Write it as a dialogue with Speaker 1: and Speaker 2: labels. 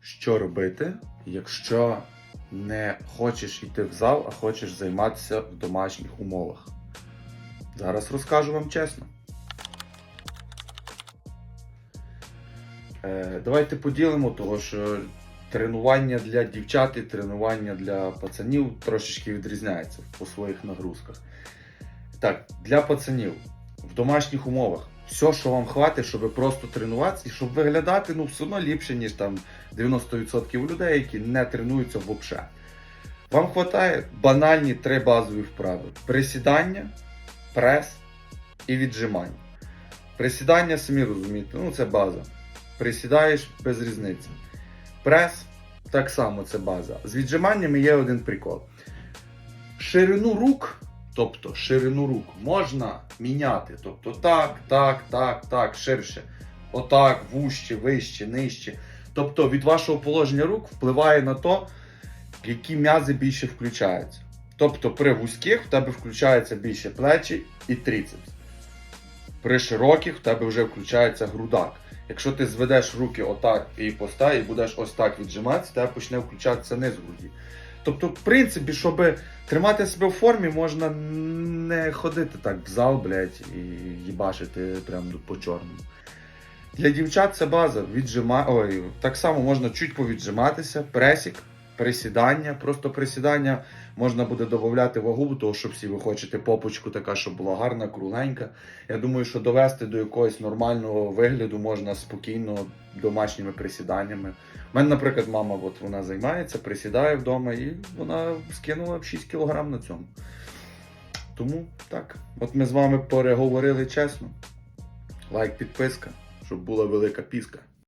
Speaker 1: що робити, якщо не хочеш йти в зал, а хочеш займатися в домашніх умовах. Зараз розкажу вам чесно. Е, давайте поділимо, того що тренування для дівчат і тренування для пацанів трошечки відрізняється по своїх нагрузках. Так, для пацанів в домашніх умовах все, що вам хватить, щоб просто тренуватися і щоб виглядати ну, все одно ліпше, ніж там 90% людей, які не тренуються взагалі. Вам вистачає банальні три базові вправи: присідання, прес і віджимання. Присідання, самі розумієте, ну це база. Присідаєш без різниці. Прес так само це база. З віджиманнями є один прикол. Ширину рук, тобто ширину рук, можна міняти. Тобто так, так, так, так, ширше. Отак, вужче, вище, нижче. Тобто від вашого положення рук впливає на то, які м'язи більше включаються. Тобто при вузьких в тебе включаються більше плечі і трицепс. При широких в тебе вже включається грудак. Якщо ти зведеш руки отак і постав, і будеш ось так віджиматися, тебе почне включатися низ груді. Тобто, в принципі, щоб тримати себе в формі, можна не ходити так в зал, блядь, і їбашити прям по чорному. Для дівчат це база. Віджима... Ой, так само можна чуть повіджиматися, пресік, присідання. Просто присідання можна буде додати вагу, тому що всі ви хочете попочку така, щоб була гарна, кругленька. Я думаю, що довести до якогось нормального вигляду можна спокійно домашніми присіданнями. У мене, наприклад, мама от вона займається, присідає вдома і вона скинула 6 кг на цьому. Тому так, от ми з вами переговорили чесно. Лайк, підписка, щоб була велика піска.